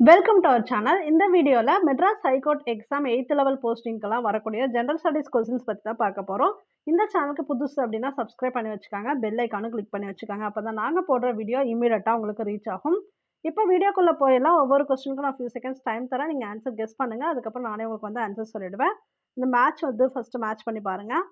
Welcome to our channel இந்த வீடியோவில் Madras high court exam eighth level போஸ்டிங்க்கெல்லாம் வரக்கூடிய general studies questions பற்றி தான் பார்க்க போகிறோம் இந்த சேனலுக்கு புதுசு அப்படின்னா சப்ஸ்கிரைப் பண்ணி வச்சுக்காங்க. பெல் ஐக்கானும் கிளிக் பண்ணி வச்சுக்காங்க. அப்போ தான் நாங்கள் போடுற வீடியோ இமீடியட்டாக உங்களுக்கு ரீச் ஆகும். இப்போ வீடியோக்குள்ளே போயெல்லாம் ஒவ்வொரு கொஸ்டினுக்கும் நான் ஃபியூ செகண்ட்ஸ் டைம் தரேன். நீங்கள் ஆன்சர் கெஸ் பண்ணுங்கள் அதுக்கப்புறம் நானே உங்களுக்கு வந்து ஆன்சர் சொல்லிவிடுவேன் இந்த மேட்ச் வந்து ஃபஸ்ட்டு மேட்ச் பண்ணி பாருங்கள்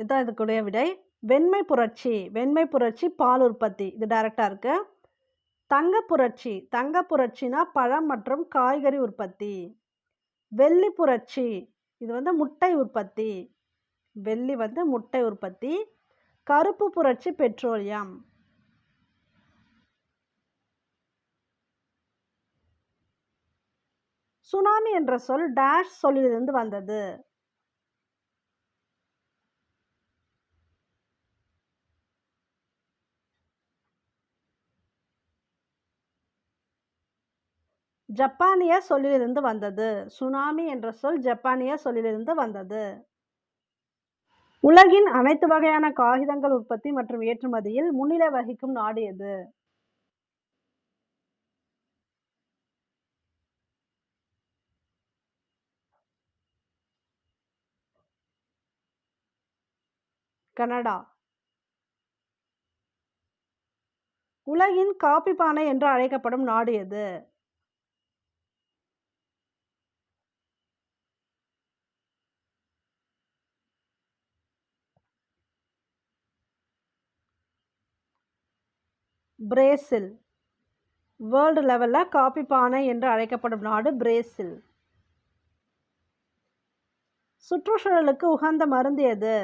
இதுதான் இதுக்குடைய விடை. வெண்மை புரட்சி வெண்மை புரட்சி பால் உற்பத்தி. இது டைரெக்டாக இருக்குது தங்க புரட்சி தங்க புரட்சினா பழம் மற்றும் காய்கறி உற்பத்தி. வெள்ளி புரட்சி இது வந்து முட்டை உற்பத்தி. வெள்ளி வந்து முட்டை உற்பத்தி. கருப்பு புரட்சி பெட்ரோலியம். சுனாமி என்ற சொல் டேஷ் சொல்லிலிருந்து வந்தது. ஜப்பானிய சொல்லிலிருந்து வந்தது. சுனாமி என்ற சொல் ஜப்பானிய சொல்லிலிருந்து வந்தது. உலகின் அனைத்து வகையான காகிதங்கள் உற்பத்தி மற்றும் ஏற்றுமதியில் முன்னிலை வகிக்கும் நாடு எது? கனடா. உலகின் காபி பானை என்று அழைக்கப்படும் நாடு எது? பிரேசில். வேர்ல்டு லெவலில் காபி பானை என்று அழைக்கப்படும் நாடு பிரேசில். சுற்றுச்சூழலுக்கு உகந்த மருந்து எது?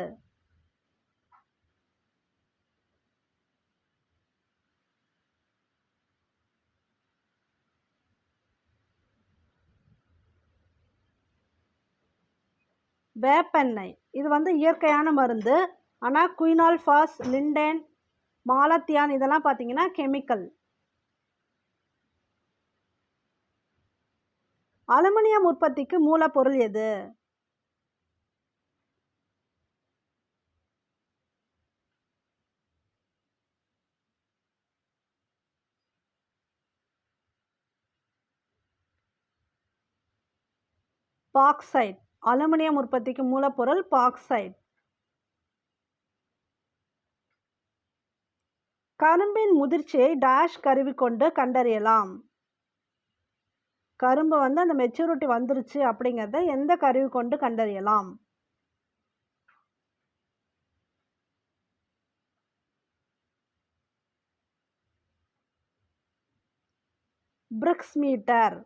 வேப்பெண்ணெய். இது வந்து இயற்கையான மருந்து. ஆனால் குயினால் ஃபாஸ் லிண்டேன் மாலத்தியான் இதெல்லாம் பார்த்தீங்கன்னா கெமிக்கல். அலுமினியம் உற்பத்திக்கு மூலப்பொருள் எது? பாக்சைட். அலுமினியம் உற்பத்திக்கு மூலப்பொருள் பாக்சைட். கரும்பின் முதிர்ச்சியை டேஷ் கருவி கொண்டு கண்டறியலாம். கரும்பு வந்து அந்த மெச்சூரிட்டி வந்துருச்சு அப்படிங்கிறத எந்த கருவி கொண்டு கண்டறியலாம்? பிரிக்ஸ் மீட்டர்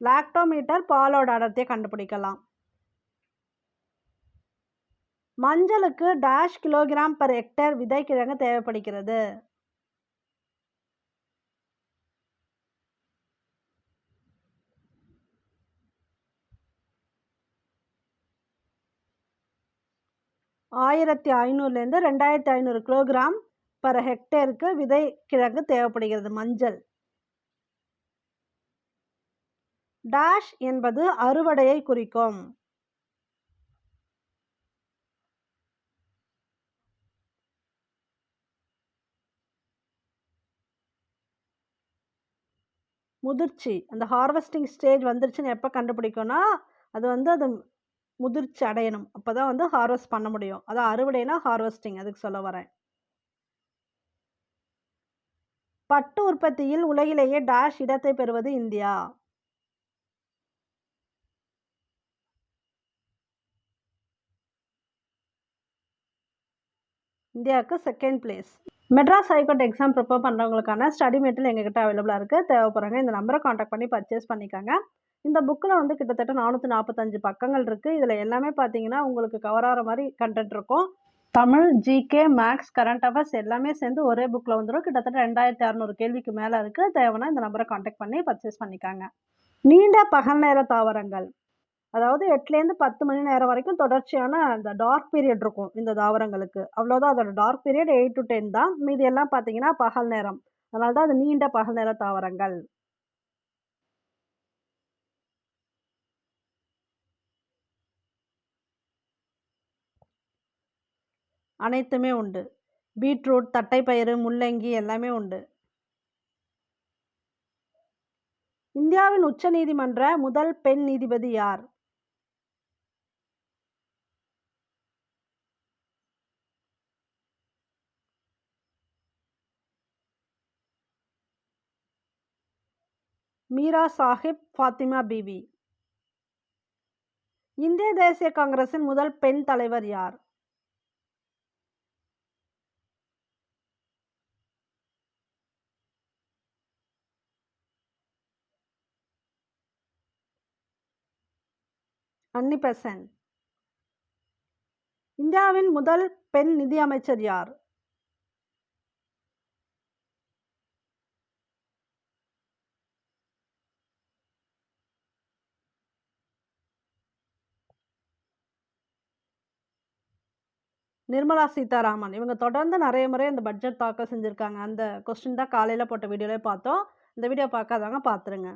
லாக்டோமீட்டர் பாலோட அடர்த்தியை கண்டுபிடிக்கலாம். மஞ்சளுக்கு டேஷ் கிலோகிராம் பர் ஹெக்டேர் விதைக்கிழங்கு தேவைப்படுகிறது. ஆயிரத்தி ஐநூறுலேருந்து ரெண்டாயிரத்தி ஐநூறு கிலோகிராம் பர் ஹெக்டேருக்கு விதை கிழங்கு தேவைப்படுகிறது மஞ்சள். டாஷ் என்பது அறுவடையை குறிக்கும். முதிர்ச்சி. அந்த ஹார்வெஸ்டிங் ஸ்டேஜ் வந்துருச்சுன்னு எப்போ கண்டுபிடிக்கும்னா அது வந்து அது முதிர்ச்சி அடையணும். அப்போ தான் வந்து ஹார்வெஸ்ட் பண்ண முடியும். அதான் அறுவடைனா ஹார்வெஸ்டிங் அதுக்கு சொல்ல வரேன். பட்டு உற்பத்தியில் உலகிலேயே டேஷ் இடத்தை பெறுவது இந்தியா? இந்தியாவுக்கு second place Madras high court exam prepare பண்ணுறவங்களுக்கான study material எங்ககிட்ட அவைலபிளாக இருக்குது தேவைப்படுறாங்க இந்த நம்பரை காண்டாக்ட் பண்ணி பர்ச்சேஸ் பண்ணிக்காங்க. இந்த புக்கில் வந்து கிட்டத்தட்ட நானூற்றி நாற்பத்தஞ்சு பக்கங்கள் இருக்குது இதில் எல்லாமே பார்த்தீங்கன்னா உங்களுக்கு கவர் ஆகிற மாதிரி கண்டென்ட் இருக்கும். Tamil GK maths current affairs எல்லாமே சேர்ந்து ஒரே புக்கில் வந்துடும் கிட்டத்தட்ட ரெண்டாயிரத்தி அறநூறு கேள்விக்கு மேலே இருக்குது தேவைன்னா இந்த நம்பரை காண்டாக்ட் பண்ணி பர்ச்சேஸ் பண்ணிக்காங்க. நீண்ட பகல் நேர தாவரங்கள். அதாவது எட்டுலேருந்து பத்து மணி நேரம் வரைக்கும் தொடர்ச்சியான அந்த டார்க் பீரியட் இருக்கும் இந்த தாவரங்களுக்கு. அவ்வளோதான் அதோட dark period eight to ten தான். மீதி எல்லாம் பார்த்தீங்கன்னா பகல் நேரம். அதனால தான் அது நீண்ட பகல் நேர தாவரங்கள். அனைத்துமே உண்டு. பீட்ரூட் தட்டைப்பயிறு முள்ளங்கி எல்லாமே உண்டு. இந்தியாவின் உச்ச நீதிமன்ற முதல் பெண் நீதிபதி யார்? மீரா சாஹிப் ஃபாத்திமா பிவி. இந்திய தேசிய காங்கிரசின் முதல் பெண் தலைவர் யார்? அன்னி பெசன் இந்தியாவின் முதல் பெண் நிதியமைச்சர் யார்? நிர்மலா சீதாராமன். இவங்க தொடர்ந்து நிறைய முறை இந்த பட்ஜெட் தாக்கல் செஞ்சுருக்காங்க. அந்த கொஸ்டின் தான் காலையில் போட்ட வீடியோலே பார்த்தோம். இந்த வீடியோ பார்க்காதவங்க பார்த்துருங்க.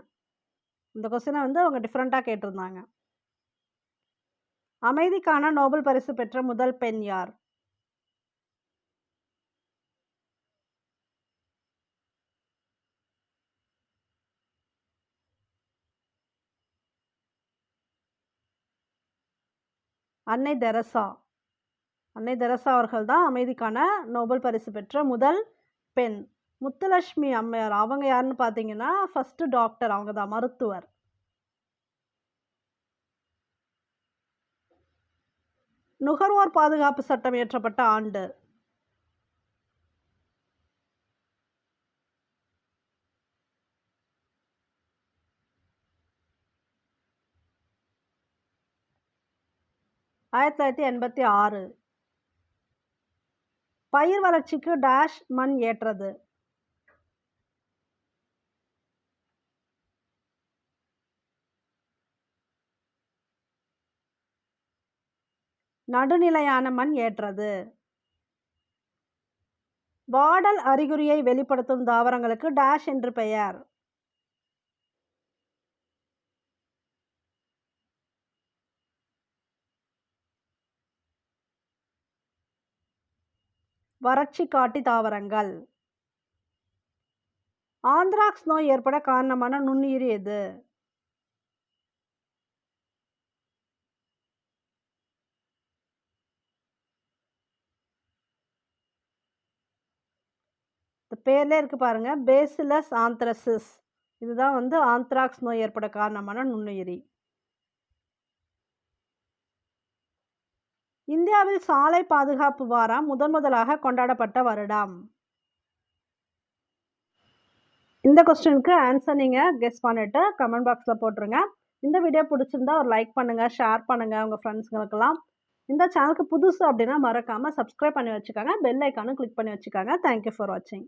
இந்த கொஸ்டினை வந்து அவங்க டிஃப்ரெண்ட்டாக கேட்டிருந்தாங்க. அமைதிக்கான நோபல் பரிசு பெற்ற முதல் பெண் யார்? அன்னை தெரசா. அன்னை தெரசா அவர்கள் தான் அமைதிக்கான நோபல் பரிசு பெற்ற முதல் பெண். முத்துலட்சுமி அம்மையார். அவங்க யாருன்னு பார்த்தீங்கன்னா ஃபஸ்ட்டு டாக்டர் அவங்க தான் மருத்துவர். நுகர்வோர் பாதுகாப்பு சட்டம் இயற்றப்பட்ட ஆண்டு. ஆயிரத்தி தொள்ளாயிரத்தி எண்பத்தி ஆறு. பயிர் வளர்ச்சிக்கு டாஷ் மண் ஏற்றது. நடுநிலையான மண் ஏற்றது. வாடல் அறிகுறியை வெளிப்படுத்தும் தாவரங்களுக்கு டாஷ் என்று பெயர். வறட்சி காட்டி தாவரங்கள். ஆந்த்ராக்ஸ் நோய் ஏற்பட காரணமான நுண்ணுயிரி எது? பேர்லேயே இருக்குது இருக்கு பாருங்க. பேசிலஸ் ஆந்த்ரசிஸ் இதுதான் வந்து ஆந்த்ராக்ஸ் நோய் ஏற்பட காரணமான நுண்ணுயிரி. இந்தியாவில் சாலை பாதுகாப்பு வாரம் முதன் முதலாக கொண்டாடப்பட்ட வருடம். இந்த கொஸ்டினுக்கு ஆன்சர் நீங்கள் கெஸ் பண்ணிவிட்டு கமெண்ட் பாக்ஸில் போட்டுருங்க. இந்த வீடியோ பிடிச்சிருந்தா ஒரு லைக் பண்ணுங்கள் ஷேர் பண்ணுங்கள் உங்கள் ஃப்ரெண்ட்ஸுங்களுக்கெல்லாம் இந்த சேனலுக்கு புதுசு அப்படின்னா மறக்காமல் சப்ஸ்கிரைப் பண்ணி வச்சுக்கோங்க பெல் ஐக்கானும் கிளிக் பண்ணி வச்சுக்கோங்க. தேங்க்யூ ஃபார் வாட்சிங்